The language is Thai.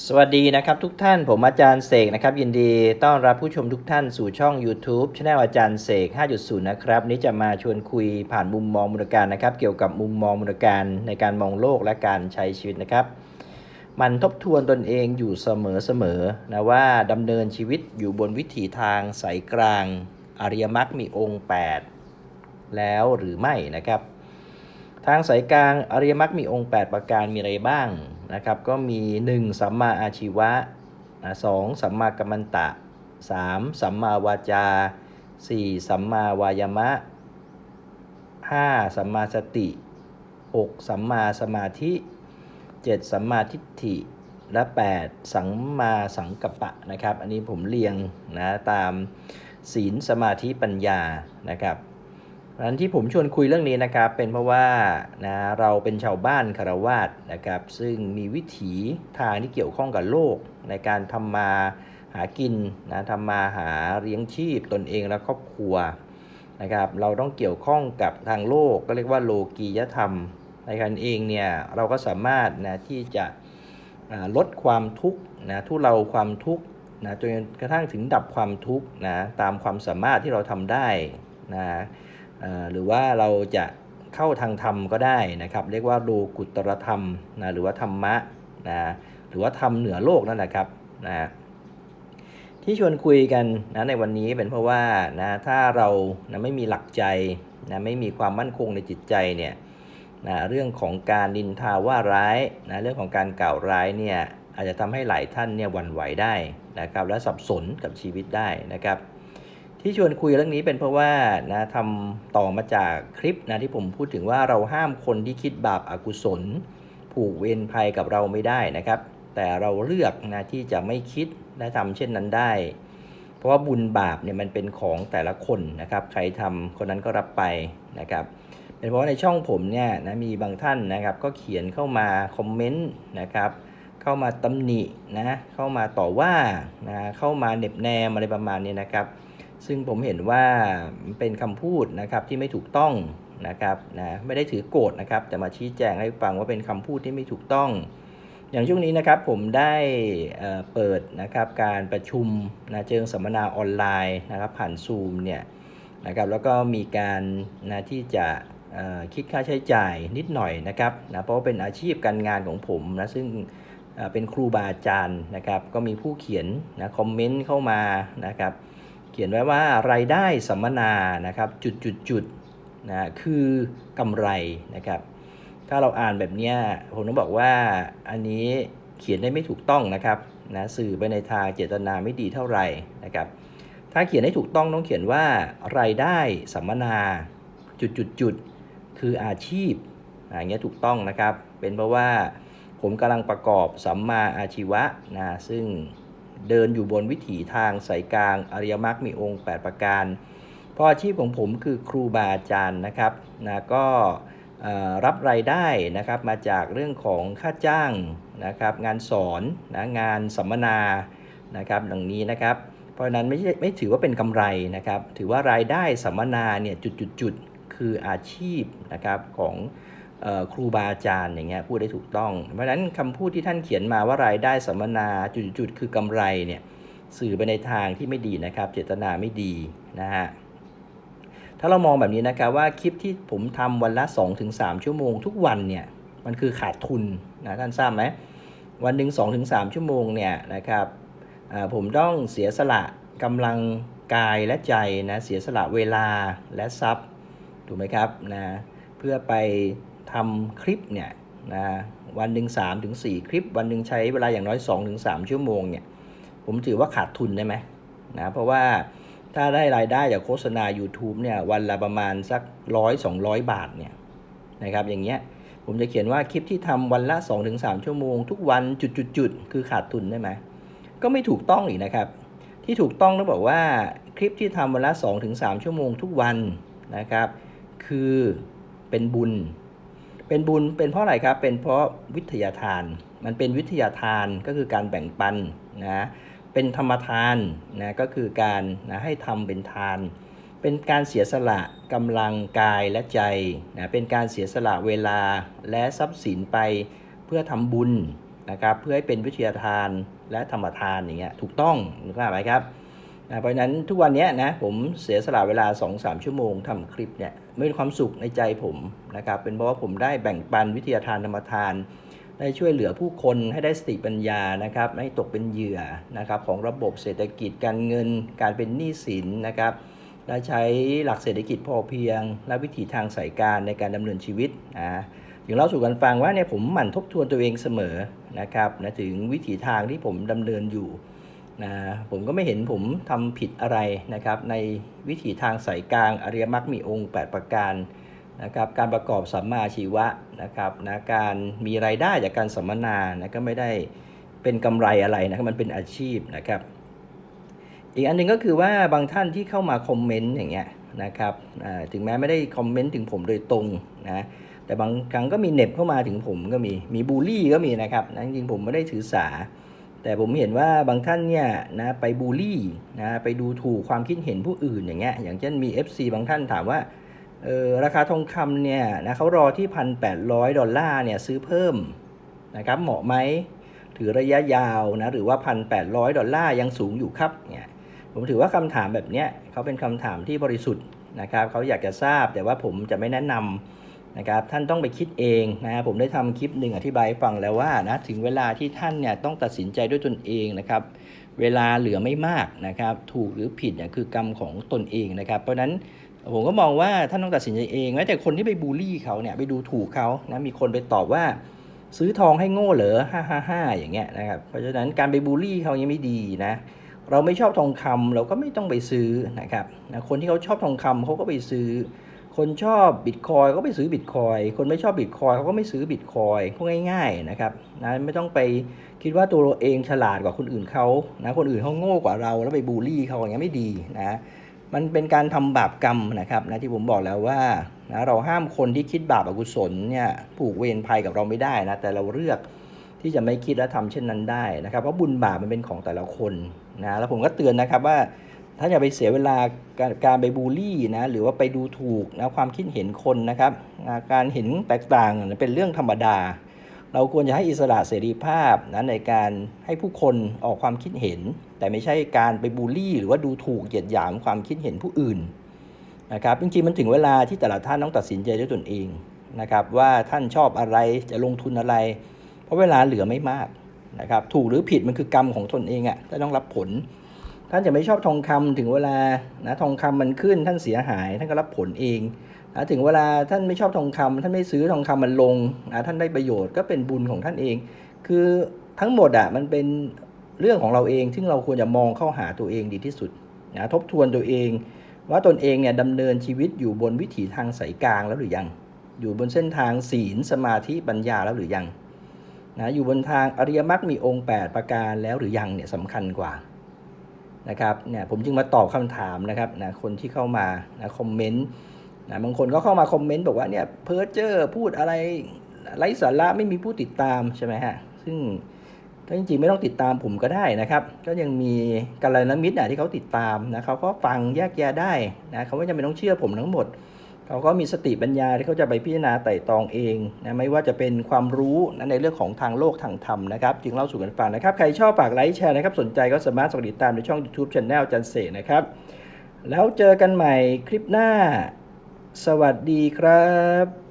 สวัสดีนะครับทุกท่านผมอาจารย์เสกนะครับ ยินดีต้อนรับผู้ชมทุกท่านสู่ช่อง YouTube ช anel อาจารย์เสก 5.0 นะครับนี้จะมาชวนคุยผ่านมุมมองมูลการนะครับ เกี่ยวกับมุมมองมูลการในการมองโลกและการใช้ชีวิตนะครับ มันทบทวนตนเองอยู่เสมอๆนะว่าดำเนินชีวิตอยู่บนวิถีทางสายกลาง อริยมรรคมีองค์ 8 แล้วหรือไม่นะครับ ทางสายกลางอริยมรรคมีองค์ 8 ประการมีอะไรบ้าง นะครับก็มี 1. สัมมาอาชีวะนะสองสัมมากัมมันตะ 3. สัมมาวาจา 4. สัมมาวายามะ 5. สัมมาสติ 6. สัมมาสมาธิ 7. สัมมาทิฏฐิ และ 8. สัมมาสังกัปปะนะครับ อันนี้ผมเรียงนะตามศีลสมาธิปัญญานะครับ เพราะฉะนั้นที่ผมชวนคุยเรื่องนี้นะครับเป็นเพราะว่านะเราเป็นชาวบ้านคารวาสนะครับซึ่งมีวิถีทางที่เกี่ยวข้องกับโลก ในการทำมาหากินนะทำมาหาเลี้ยงชีพตนเองและครอบครัวนะครับเราต้องเกี่ยวข้องกับทางโลกก็เรียกว่าโลกียธรรม ในการเองเนี่ยเราก็สามารถนะที่จะลดความทุกข์นะทุเลาความทุกข์นะจนกระทั่งถึงดับความทุกข์นะตามความสามารถที่เราทำได้นะ หรือว่าเราจะเข้าทางธรรมก็ได้นะครับ เรียกว่าโลกุตรธรรมนะหรือว่าธรรมะนะหรือว่าธรรมเหนือโลกนั่นแหละครับนะที่ชวนคุยกันนะในวันนี้เป็นเพราะว่านะถ้าเรานะไม่มีหลักใจนะไม่มีความมั่นคงในจิตใจเนี่ยนะเรื่องของการนินทาว่าร้ายนะเรื่องของการกล่าวร้ายเนี่ยอาจจะทำให้หลายท่านเนี่ยวันไหวได้นะครับ และสับสนกับชีวิตได้นะครับ ที่ชวนคุยเรื่องนี้เป็นเพราะว่านะทำต่อมาจากคลิปนะที่ผมพูดถึงว่าเราห้ามคนที่คิดบาปอากุศล ผูกเวรภัยกับเราไม่ได้นะครับ แต่เราเลือกนะที่จะไม่คิดและทำเช่นนั้นได้ เพราะว่าบุญบาปเนี่ยมันเป็นของแต่ละคนนะครับ ใครทำคนนั้นก็รับไปนะครับเป็นเพราะในช่องผมเนี่ยนะมีบางท่านนะครับ ก็เขียนเข้ามาคอมเมนต์นะครับเข้ามาตำหนินะเข้ามาต่อว่านะเข้ามาเหน็บแนมอะไรประมาณนี้นะครับ ซึ่งผมเห็นว่าเป็นคำพูดนะครับที่ไม่ถูกต้องนะครับนะไม่ได้ถือโกรธนะครับ แต่มาชี้แจงให้ฟังว่าเป็นคำพูดที่ไม่ถูกต้อง อย่างช่วงนี้นะครับผมได้เอ่อเปิดนะครับการประชุมนะเชิงสัมมนาออนไลน์นะครับผ่านซูมเนี่ยนะครับแล้วก็มีการนะที่จะคิดค่าใช้จ่ายนิดหน่อยนะครับนะเพราะว่าเป็นอาชีพการงานของผมนะซึ่งเป็นครูบาอาจารย์นะครับ ก็มีผู้เขียนนะคอมเมนต์เข้ามานะครับ เขียนไว้ว่ารายได้สัมมนานะครับจุดจุดจุดนะคือกำไรนะครับ ถ้าเราอ่านแบบเนี้ยผมต้องบอกว่าอันนี้เขียนได้ไม่ถูกต้องนะครับนะสื่อไปในทางเจตนาไม่ดีเท่าไหร่นะครับ ถ้าเขียนให้ถูกต้องต้องเขียนว่ารายได้สัมมนาจุดจุดจุดคืออาชีพอะอย่างเงี้ยถูกต้องนะครับ เป็นเพราะว่าผมกำลังประกอบสัมมาอาชีวะนะซึ่ง เดินอยู่บนวิถีทางสายกลางอริยมรรคมีองค์ 8 ประการ เพราะอาชีพของผมคือครูบาอาจารย์นะครับนะก็รับรายได้นะครับมาจากเรื่องของค่าจ้างนะครับงานสอนนะงานสัมมนานะครับดังนี้นะครับ เพราะนั้นไม่ใช่ไม่ถือว่าเป็นกำไรนะครับ ถือว่ารายได้สัมมนาเนี่ยจุดๆๆคืออาชีพนะครับของ ครูบาอาจารย์อย่างเงี้ยพูดได้ถูกต้อง เพราะฉะนั้นคำพูดที่ท่านเขียนมาว่ารายได้สัมมนาจุดๆคือกำไรเนี่ยสื่อไปในทางที่ไม่ดีนะครับ เจตนาไม่ดีนะฮะถ้าเรามองแบบนี้นะครับว่าคลิปที่ผมทำวันละ 2-3 ชั่วโมงทุกวันเนี่ยมันคือขาดทุนนะท่านทราบไหมวันหนึ่ง2-3 ชั่วโมงเนี่ยนะครับผมต้องเสียสละกำลังกายและใจนะเสียสละเวลาและทรัพย์ถูกไหมครับนะเพื่อไป ทำคลิปเนี่ยนะวันหนึ่ง3ถึง4คลิป วันหนึ่งใช้เวลาอย่างน้อย2-3ชั่วโมงเนี่ยผมถือว่าขาดทุนได้ไหมนะเพราะว่าถ้าได้รายได้จากโฆษณา YouTube เนี่ยวันละประมาณสักร้อยสองร้อยบาทเนี่ยนะครับอย่างเงี้ยผมจะเขียนว่าคลิปที่ทำวันละ 2-3 ชั่วโมง ทุกวันจุดๆๆคือขาดทุนได้ไหมก็ไม่ถูกต้องอีกนะครับ ที่ถูกต้องต้องบอกว่าคลิปที่ทำวันละ 2-3 ชั่วโมงทุกวันนะครับ คือเป็นบุญ เป็นบุญเป็นเพราะอะไรครับ เป็นเพราะวิทยาทาน มันเป็นวิทยาทานก็คือการแบ่งปันนะเป็นธรรมทานนะก็คือการนะให้ทำเป็นทาน เป็นการเสียสละกำลังกายและใจนะเป็นการเสียสละเวลาและทรัพย์สินไปเพื่อทำบุญนะครับเพื่อให้เป็นวิทยาทานและธรรมทานอย่างเงี้ยถูกต้องนึกภาพไหมครับ นะเพราะนั้นทุกวันนี้นะผมเสียสละเวลา 2-3 ชั่วโมงทำคลิปเนี่ยไม่มีความสุขในใจผมนะครับเป็นเพราะว่าผมได้แบ่งปันวิทยาทานธรรมทาน ได้ช่วยเหลือผู้คนให้ได้สติปัญญานะครับไม่ตกเป็นเหยื่อนะครับของระบบเศรษฐกิจการเงิน การเป็นหนี้สินนะครับและใช้หลักเศรษฐกิจพอเพียง และวิถีทางสายการในการดำเนินชีวิตนะถึงเล่าสู่กันฟังว่าเนี่ยผมหมั่นทบทวนตัวเองเสมอนะครับนะถึงวิถีทางที่ผมดำเนินอยู่ นะผมก็ไม่เห็นผมทำผิดอะไรนะครับ ในวิถีทางสายกลางอริยมรรคมีองค์ 8 ประการนะครับการประกอบสัมมาชีวะนะครับนะการมีรายได้จากการสัมมนานะก็ไม่ได้เป็นกำไรอะไรนะครับมันเป็นอาชีพนะครับ อีกอันหนึ่งก็คือว่าบางท่านที่เข้ามาคอมเมนต์อย่างเงี้ยนะครับถึงแม้ไม่ได้คอมเมนต์ถึงผมโดยตรงนะแต่บางครั้งก็มีเน็บเข้ามาถึงผมก็มีมีบูลลี่ก็มีนะครับนะจริงๆผมไม่ได้ถือสา แต่ผมเห็นว่าบางท่านเนี่ยนะไปบูลลี่นะไปดูถูกความคิดเห็นผู้อื่นอย่างเงี้ยอย่างเช่นมี FC บางท่านถามว่าเออราคาทองคำเนี่ยนะเขารอที่ 1,800 ดอลลาร์เนี่ยซื้อเพิ่มนะครับเหมาะไหมถือระยะยาวนะหรือว่า 1,800 ดอลลาร์ยังสูงอยู่ครับเนี่ยผมถือว่าคำถามแบบเนี้ยเขาเป็นคำถามที่บริสุทธิ์นะครับเขาอยากจะทราบแต่ว่าผมจะไม่แนะนำ นะครับท่านต้องไปคิดเองนะผมได้ทำคลิปหนึ่งอธิบายฟังแล้วว่านะถึงเวลาที่ท่านเนี่ยต้องตัดสินใจด้วยตนเองนะครับเวลาเหลือไม่มากนะครับถูกหรือผิดเนี่ยคือกรรมของตนเองนะครับ เพราะฉะนั้นผมก็มองว่าท่านต้องตัดสินใจเองแม้แต่คนที่ไปบูลลี่เขาเนี่ยไปดูถูกเขานะมีคนไปตอบว่าซื้อทองให้โง่เหรอฮ่าฮ่าฮ่าอย่างเงี้ยนะครับเพราะฉะนั้นการไปบูลลี่เขายังไม่ดีนะเราไม่ชอบทองคำเราก็ไม่ต้องไปซื้อนะครับนะคนที่เขาชอบทองคำเขาก็ไปซื้อ คนชอบบิตคอยก็ไปซื้อบิตคอยคนไม่ชอบบิตคอยเขาก็ไม่ซื้อบิตคอยก็ง่าย ๆนะครับนะไม่ต้องไปคิดว่าตัวเราเองฉลาดกว่าคนอื่นเขานะคนอื่นเขาโง่กว่าเราแล้วไปบูลลี่เขาอย่างเงี้ยไม่ดีนะมันเป็นการทำบาปกรรมนะครับนะที่ผมบอกแล้วว่านะเราห้ามคนที่คิดบาปอกุศลเนี่ยผูกเวรภัยกับเราไม่ได้นะแต่เราเลือกที่จะไม่คิดและทำเช่นนั้นได้นะครับเพราะบุญบาปมันเป็นของแต่ละคนนะแล้วผมก็เตือนนะครับว่า ถ้านอย่าไปเสียเวลาการไปบูลลี่นะหรือว่าไปดูถูกนะความคิดเห็นคนนะครับการเห็นแตกต่างเป็นเรื่องธรรมดา เราควรจะให้อิสระเสรีภาพนะในการให้ผู้คนออกความคิดเห็น แต่ไม่ใช่การไปบูลลี่ หรือว่าดูถูกเหยียดหยามความคิดเห็นผู้อื่นนะครับจริงๆมันถึงเวลาที่แต่ละท่านต้องตัดสินใจด้วยตนเองนะครับว่าท่านชอบอะไรจะลงทุนอะไร เพราะเวลาเหลือไม่มากนะครับถูกหรือผิดมันคือกรรมของตนเองอะ่ะต้องรับผล ท่านจะไม่ชอบทองคำถึงเวลานะทองคำมันขึ้นท่านเสียหายท่านก็รับผลเองนะถึงเวลาท่านไม่ชอบทองคำท่านไม่ซื้อทองคำมันลงนะท่านได้ประโยชน์ก็เป็นบุญของท่านเอง คือทั้งหมดอะมันเป็นเรื่องของเราเอง ซึ่งเราควรจะมองเข้าหาตัวเองดีที่สุดนะทบทวนตัวเอง ว่าตนเองเนี่ยดำเนินชีวิตอยู่บนวิถีทางสายกลางแล้วหรือยัง อยู่บนเส้นทางศีลสมาธิปัญญาแล้วหรือยังนะอยู่บนทางอริยมรรคมีองค์ 8 ประการแล้วหรือยังเนี่ยสำคัญกว่า นะครับเนี่ยผมจึงมาตอบคำถามนะครับนะคนที่เข้ามานะคอมเมนต์นะบางคนก็เข้ามาคอมเมนต์บอกว่าเนี่ยเพิร์เจอร์พูดอะไรไร้สาระไม่มีผู้ติดตามใช่ไหมฮะซึ่งก็จริงๆไม่ต้องติดตามผมก็ได้นะครับ ก็ยังมีกัลยาณมิตรอะที่เขาติดตามนะเขาก็ฟังแยกแยะได้นะเขาไม่จำเป็นต้องเชื่อผมทั้งหมด เขาก็มีสติปัญญาที่เขาจะไปพิจารณาไต่ตองเองนะไม่ว่าจะเป็นความรู้นะในเรื่องของทางโลกทางธรรมนะครับจึงเล่าสู่กันฟังนะครับ ใครชอบฝากไลค์แชร์นะครับ สนใจก็สามารถสมัครติดตามในช่อง YouTube Channel จันเสนะครับ แล้วเจอกันใหม่คลิปหน้า สวัสดีครับ